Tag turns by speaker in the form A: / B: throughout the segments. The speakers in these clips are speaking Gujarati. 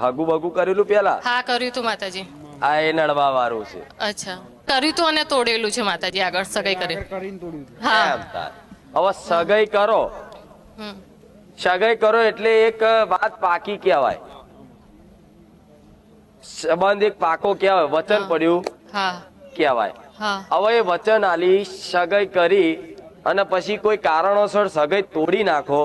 A: હગુ બગુ કરેલું પેલા?
B: હા કર્યું તું માતાજી.
A: આ એ નડવા વાળું છે.
B: અચ્છા. કર્યું તું અને તોડેલું છે માતાજી આગળ સગાઈ કરી.
C: કરીને તોડ્યું હતું.
B: હા.
A: હવે સગાઈ કરો. સગાઈ કરો એટલે એક વાત પાકી કહેવાય. સંબંધ એક પાકો કહેવાય. વચન પડ્યું
B: હા.
A: કહેવાય. હવે એ વચન આલી સગાઈ કરી અને પછી કોઈ કારણોસર સગાઈ તોડી નાખો.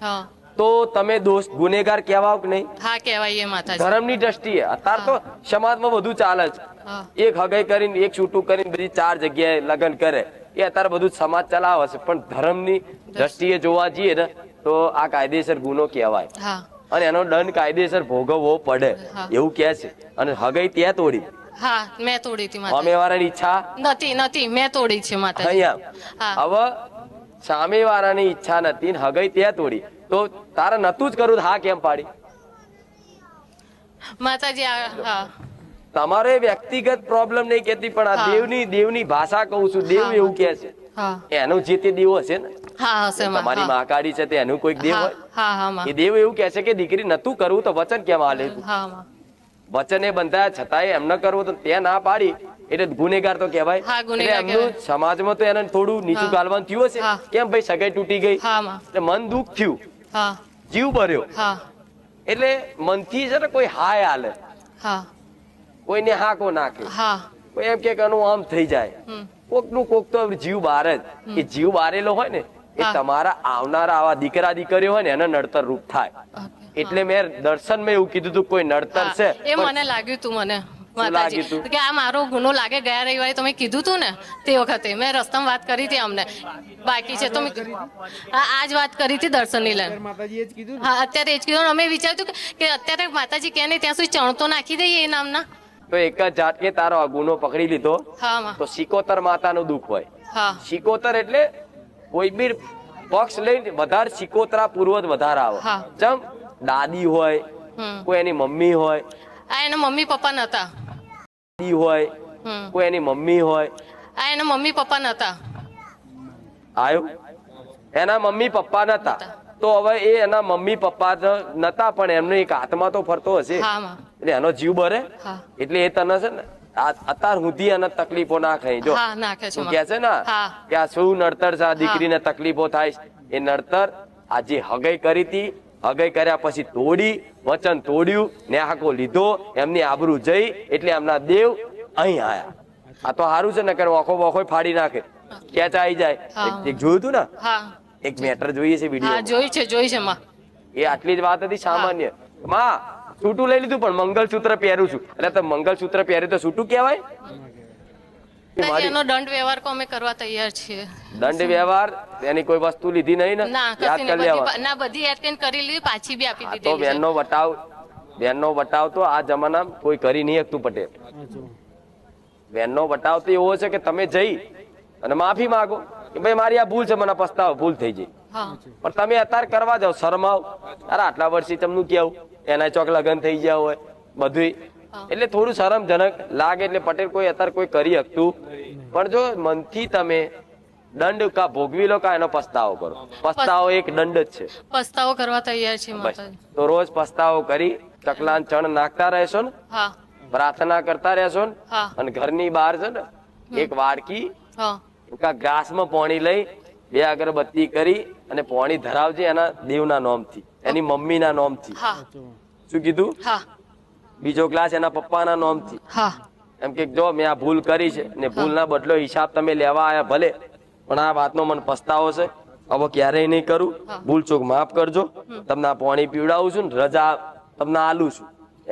B: હા.
A: તો તમે દોષ ગુનેગાર કહેવાઓ કે નહીં?
B: હા કહેવાય માતાજી.
A: ધર્મની દ્રષ્ટિએ. અત્યારે તો સમાજમાં બધું ચાલે છે. એક હગાઈ કરીને એક છૂટું કરીને બધી ચાર જગ્યાએ લગ્ન કરે. એ અત્યારે બધું સમાજ ચલાવે છે. પણ ધર્મની દ્રષ્ટિએ. જોવા જઈએ ને તો આ કાયદેસર ગુનો કહેવાય. અને એનો દંડ કાયદેસર ભોગવવો પડે. એવું કહે છે. અને હગાઈ ત્યાં તોડી.
B: હા મેં તોડી હતી
A: સામે વાળાની ઈચ્છા?
B: નથી નથી. મેં તોડી છે માતા
A: અહીંયા. હવે સામે વાળાની ઈચ્છા નથી હગાઈ ત્યાં તોડી. તો તારે નતું જ કરવું હા કેમ પાડી?
B: માતાજી હા.
A: તમારો વ્યક્તિગત પ્રોબ્લેમ નહીં કેતી પણ આ દેવની દેવની ભાષા કહું છું. દેવ એવું કે છે. એનો જે તે દેવ હશે ને તમારી મહાકાળી છે તે એનું કોઈક દેવ હોય. એ દેવ એવું કહે છે કે દીકરી નતું કરવું તો વચન કેમ આલે વચન એ બંધાયા છતાંય એમ ન કરવું તો ત્યાં ના પાડી એટલે ગુનેગાર તો કહેવાય. એમનું સમાજમાં તો એને થોડું નીચું. ગાલવાનું થયું હશે. કેમ ભાઈ સગાઈ તૂટી ગઈ? એટલે મન દુઃખ થયું.
B: હા.
A: જીવ ભર્યો.
B: હા.
A: એટલે મનથી છે ને કોઈ હાય હાલે.
B: હા.
A: કોઈને હાકો નાખે
B: હા.
A: કોઈ એમ કે આનું આમ થઈ જાય.
B: કોકનું
A: કોક તો જીવ બારે જ. એ જીવ બારેલો હોય ને એ તમારા આવનારા આવા દીકરા દીકરીઓ હોય ને એને નડતર રૂપ થાય. એટલે મેં દર્શનમાં એવું કીધું હતું કોઈ નડતર છે
B: એ મને લાગ્યું તું મને. માતાજી
A: તું?
B: કે આ મારો ગુનો લાગે ગયા રવિવારે તમે કીધું તું ને તે વખતે મેં રસ્તામાં વાત કરી હતી અમને. બાકી છે તો હા આજ વાત કરી હતી દર્શનની લઈને.
C: ત્યારે માતાજીએ જ કીધું
B: હા અત્યારે એ જ કીધું અમે વિચાર્યું કે- અત્યારે માતાજી કે નહીં ત્યાં સુધી ચણતો નાખી દઈએ એ નામના.
A: તો એક જ ઝાટકે તારો આ ગુનો પકડી લીધો. તો સિકોતર માતાનું દુઃખ હોય.
B: હા.
A: સિકોતર એટલે કોઈ બી પક્ષ લઈને વધારે સિકોતરા પૂર્વજ વધારે આવે.
B: હા.
A: ચમ દાદી હોય કોઈ એની મમ્મી હોય.
B: આ એના મમ્મી પપ્પા નતા.
A: દાદી હોય કોઈ એની મમ્મી હોય.
B: આ એના મમ્મી પપ્પા નતા.
A: આયો? એના મમ્મી પપ્પા નતા. તો હવે એ એના મમ્મી પપ્પા નતા પણ એમનો એક આત્મા તો ફરતો હશે. એટલે એનો જીવ ભરે એટલે એ તને છે ને અત્યાર સુધી એને તકલીફો ના ખાઈ જો.
B: શું
A: કે છે ને કે આ શું નડતર છે આ દીકરીને તકલીફો થાય એ નડતર આ જે હગાઈ કરી હતી હગાઈ કર્યા પછી તોડી વચન તોડ્યું ન્યાહકો લીધો એમની આબરૂ જઈ એટલે એમના દેવ અહીં આયા. આ તો સારું છે ને કે ઓખો બોખો ફાડી નાખે. ક્યાં આવી જાય? એક- જોયું તું ને? એક મેટર જોઈએ છે વીડિયો.
B: જોઈ છે જોઈ છે માં.
A: એ આટલી જ વાત હતી સામાન્ય. માં છૂટું લઈ લીધું પણ મંગલસૂત્ર પહેરું છું. એટલે તો મંગલસૂત્ર પહેર્યું તો છૂટું કહેવાય?
B: એનો દંડ વ્યવહાર કો અમે કરવા તૈયાર છીએ.
A: દંડ વ્યવહાર એની કોઈ વસ્તુ લીધી નહીં ને?
B: ના
A: યાદ કરી લેવા.
B: ના બધી એટેન્ડ કરી લીધી પાછી બી આપી
A: આ તો બેનનો વટાવ તો આ જમાનામાં કોઈ કરી નહીં શકતું પટેલ. બેનનો વટાવ તો એવો છે કે તમે જઈ અને માફી માંગો કે ભાઈ મારી આ ભૂલ છે મને પસ્તાવો ભૂલ થઈ
B: જઈ
A: પણ તમે અત્યારે કરવા જાઓ શરમાવ. અરે આટલા વર્ષથી તમને કેવું એના ચોક લગ્ન થઈ ગયા હોય બધું. એટલે થોડું શરમજનક લાગે એટલે પટેલ કોઈ અત્યારે કોઈ કરી શકતું પણ જો મનથી તમે દંડ કા ભોગવી લો કા એનો પસ્તાવો કરો. પસ્તાવો એક દંડ જ છે.
B: પસ્તાવો કરવા તૈયાર છે
A: તો રોજ પસ્તાવો કરી ચકલાન ચણ નાખતા રહેશો ને? પ્રાર્થના કરતા રહેશો ને? અને ઘરની બહાર છે ને એક વાડકી કા ગ્લાસમાં પાણી લઈ બે અગરબત્તી કરી અને પાણી ધરાવજે એના દેવના નોમથી એની મમ્મીના નોમથી. શું કીધું?
B: હા.
A: બીજો ગ્લાસ એના પપ્પાના નોમથી.
B: હા.
A: એમ કે જો મેં આ ભૂલ કરી છે ને ભૂલના બદલો હિસાબ તમે લેવા આવ્યા ભલે પણ આ વાતનો મને પસ્તાવો છે. હવે ક્યારેય નહીં કરું. ભૂલ ચૂક માફ કરજો. તમને આ પાણી પીવડાવું છું ને રજા તમને આલું છું.